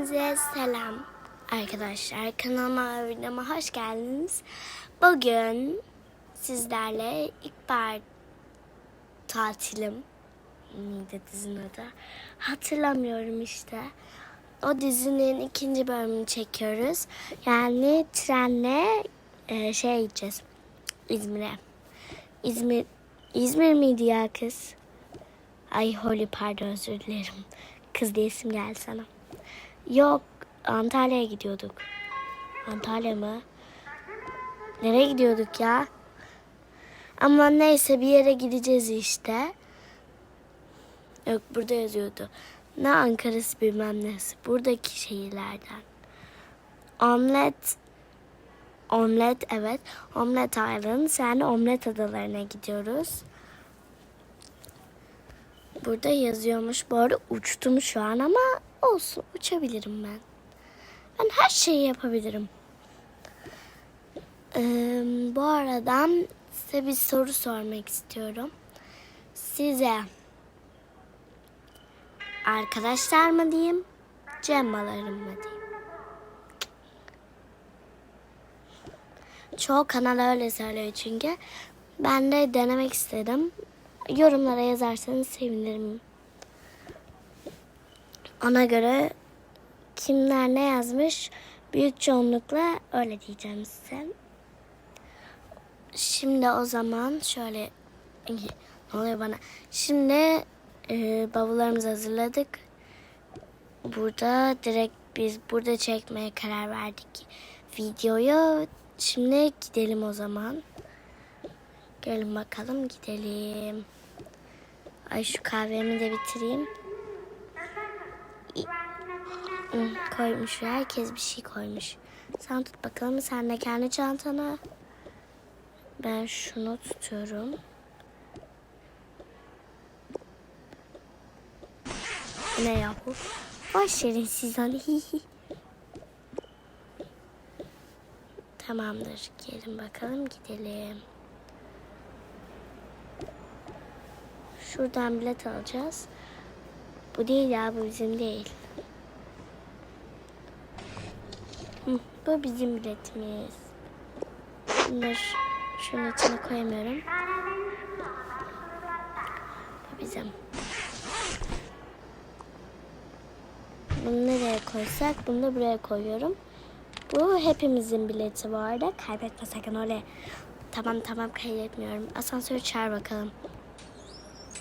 Hepinize selam arkadaşlar. Kanalıma videoma hoş geldiniz. Bugün sizlerle ilkbahar tatilim miydi dizinin adı? Hatırlamıyorum işte. O dizinin ikinci bölümünü çekiyoruz. Yani trenle e, şey gideceğiz. İzmir'e. İzmir İzmir miydi ya kız? Ay Holly pardon özür dilerim. Kız diye isim geldi sana. Yok Antalya'ya gidiyorduk. Antalya mı? Nereye gidiyorduk ya? Ama neyse bir yere gideceğiz işte. Yok burada yazıyordu. Ne Ankara'sı bilmem nesi. Buradaki şehirlerden. Omlet Omlet evet. Omlet Island yani Omlet Adalarına gidiyoruz. Burada yazıyormuş. Bu arada uçtum şu an ama olsun uçabilirim ben. Ben her şeyi yapabilirim. Ee, bu arada size bir soru sormak istiyorum. Size arkadaşlar mı diyeyim, cemmalarım mı diyeyim? Çoğu kanal öyle söylüyor çünkü. Ben de denemek istedim. Yorumlara yazarsanız sevinirim. Ona göre kimler ne yazmış büyük çoğunlukla öyle diyeceğim size. Şimdi o zaman şöyle ne oluyor bana? Şimdi e, bavullarımızı hazırladık. Burada direkt biz burada çekmeye karar verdik videoyu. Şimdi gidelim o zaman. Gelin bakalım gidelim. Ay şu kahvemi de bitireyim. Koymuş herkes bir şey koymuş. Sen tut bakalım sen de kendi çantanı. Ben şunu tutuyorum. Ne yahu? Boş verin siz. Tamamdır. Gelin bakalım gidelim. Şuradan bilet alacağız. Bu değil ya bu bizim değil. Bu bizim biletimiz. Bunları şunun içine koyamıyorum. Bu bizim. Bunu nereye koysak bunu da buraya koyuyorum. Bu hepimizin bileti bu arada. Kaybetme sakın öyle. Tamam tamam kaybetmiyorum. Asansörü çağır bakalım.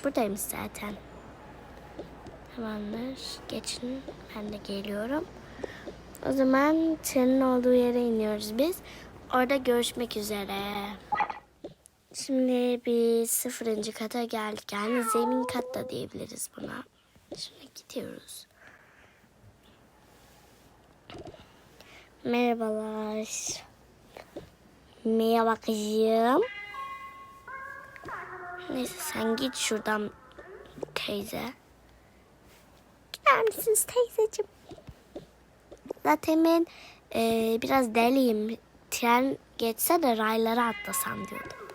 Buradaymış zaten. Tamamdır. Geçin. Ben de geliyorum. O zaman trenin olduğu yere iniyoruz biz. Orada görüşmek üzere. Şimdi biz sıfırıncı kata geldik. Yani zemin kat diyebiliriz buna. Şimdi gidiyoruz. Merhabalar. Merhaba kızım. Neyse sen git şuradan teyze. Gider misiniz teyzeciğim? Zaten ben e, biraz deliyim. Tren geçse de raylara atlasam diyordum.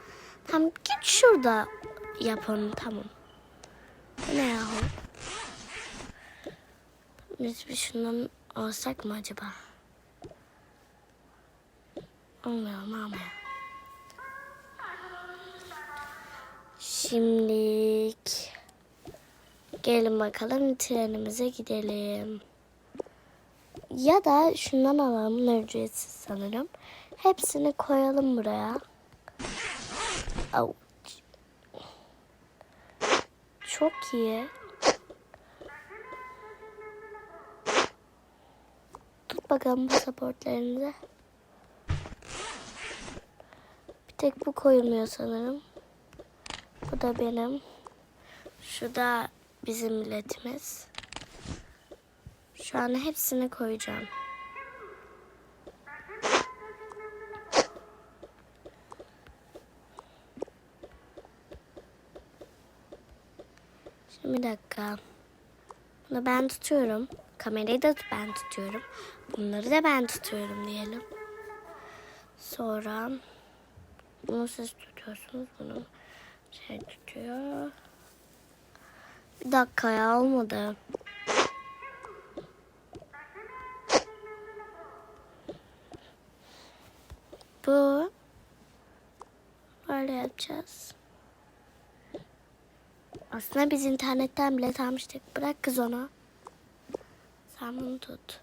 Tamam git şurada yap onu tamam. Ne yahu? Biz bir şundan alsak mı acaba? Olmuyor ama. Şimdilik gelin bakalım trenimize gidelim. Ya da şundan alalım ücretsiz sanırım. Hepsini koyalım buraya. Ouch. Çok iyi. Tut bakalım pasaportlarınızı. Bir tek bu koyulmuyor sanırım. Bu da benim. Şu da bizim milletimiz. Şu an hepsini koyacağım. Şimdi bir dakika. Bunu ben tutuyorum. Kamerayı da ben tutuyorum. Bunları da ben tutuyorum diyelim. Sonra bunu siz tutuyorsunuz. Bunu şey tutuyor. Bir dakika ya olmadı. Bu böyle yapacağız. Aslında biz internetten bilet almıştık. Bırak kız onu. Sen bunu tut.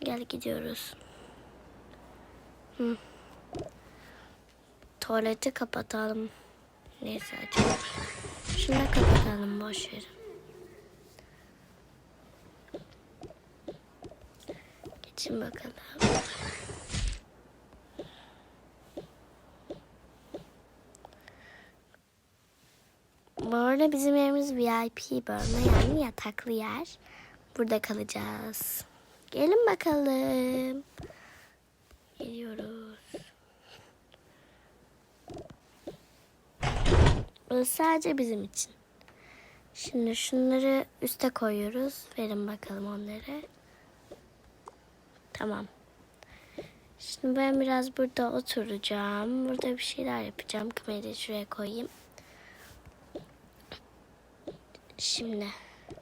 Gel gidiyoruz. Hı. Tuvaleti kapatalım. Neyse açalım. Şunu da kapatalım boş verin. Geçin bakalım. Bu arada bizim yerimiz VIP bölme yani yataklı yer. Burada kalacağız. Gelin bakalım. Geliyoruz. Burası sadece bizim için. Şimdi şunları üste koyuyoruz. Verin bakalım onları. Tamam. Şimdi ben biraz burada oturacağım. Burada bir şeyler yapacağım. Kamerayı şuraya koyayım. Şimdi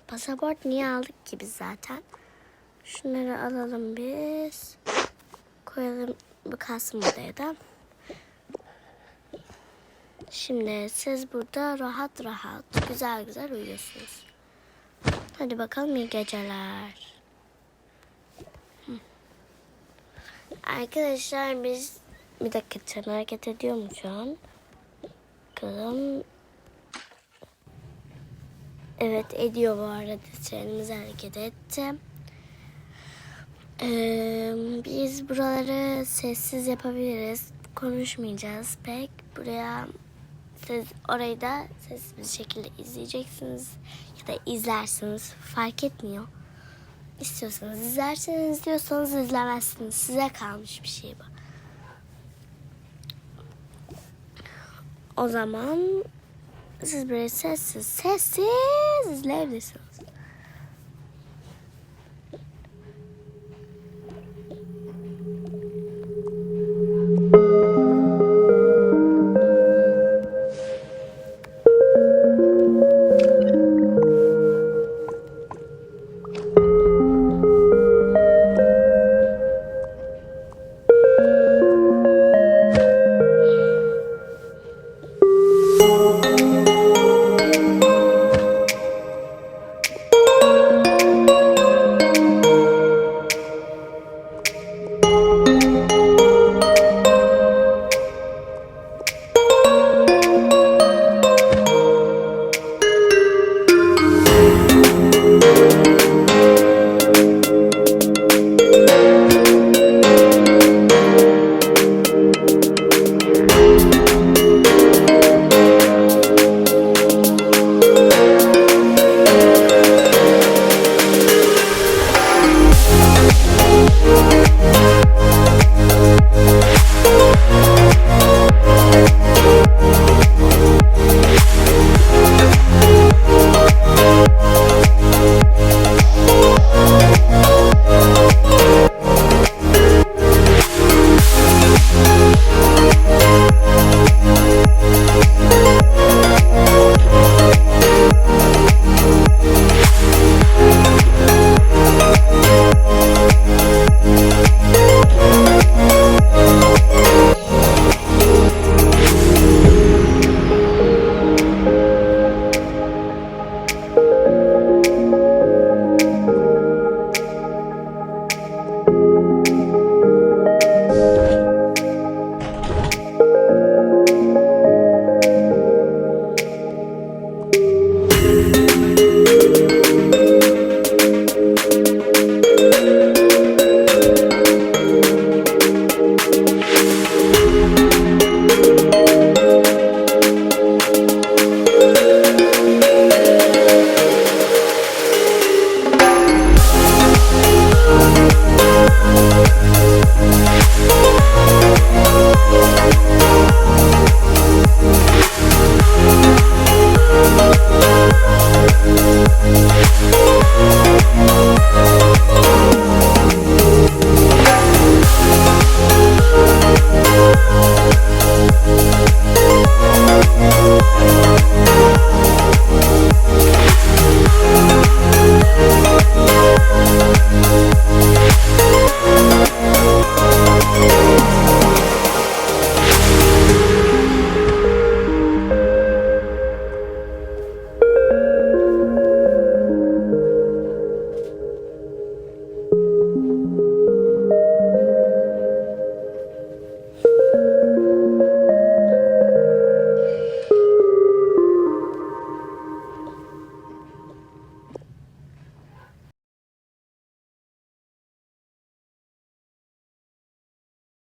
pasaport niye aldık ki biz zaten? Şunları alalım biz. Koyalım bu kalsın buraya da. Şimdi siz burada rahat rahat güzel güzel uyuyorsunuz. Hadi bakalım iyi geceler. Arkadaşlar biz bir dakika tren hareket ediyor mu şu an? Bakalım. Evet ediyor bu arada trenimiz hareket etti. Ee, biz buraları sessiz yapabiliriz. Konuşmayacağız pek. Buraya siz orayı da sessiz bir şekilde izleyeceksiniz ya da izlersiniz fark etmiyor. İstiyorsanız izlersiniz diyorsanız izlemezsiniz. Size kalmış bir şey bu. O zaman siz böyle sessiz sessiz izleyebilirsiniz.